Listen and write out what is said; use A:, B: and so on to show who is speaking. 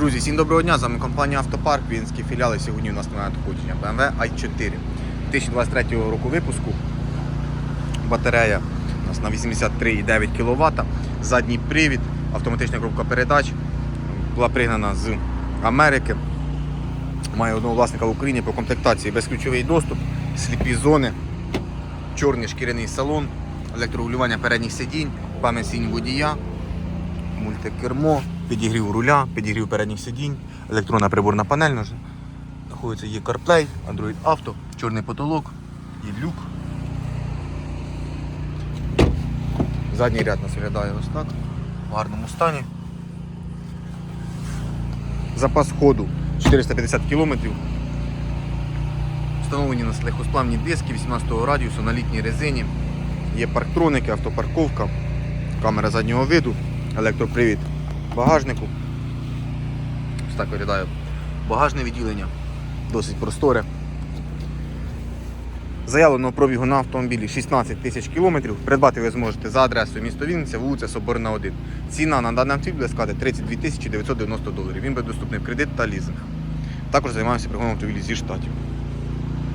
A: Друзі, всім доброго дня! З вами компанія Автопарк, Вінські філіали. Сьогодні у нас на надходження BMW i4 2023 року випуску. Батарея у нас на 83,9 кВт. Задній привід, автоматична коробка передач. Була пригнана з Америки. Має одного власника в Україні по комплектації безключовий доступ, сліпі зони, чорний шкіряний салон, електрорегулювання передніх сидінь, пам'ять сінь водія, мультикермо, підігрів руля, підігрів передніх сидінь, електронна приборна панель. Знаходиться є CarPlay, Android Auto, чорний потолок, є люк. Задній ряд нас виглядає ось так, в гарному стані. Запас ходу 450 км. Встановлені у нас легкосплавні диски 18 радіусу на літній резині. Є парктроники, автопарковка, камера заднього виду, електропривід багажнику. Ось так виглядає багажне відділення, досить просторе. Заявленого пробігу на автомобілі 16 тисяч кілометрів. Придбати ви зможете за адресою місто Вінниця, вулиця Соборна 1. Ціна на даний автомобіль складати 32 тисячі 990 доларів. Він буде доступний в кредит та лізинг. Також займаємося пригоном автомобілів зі штатів.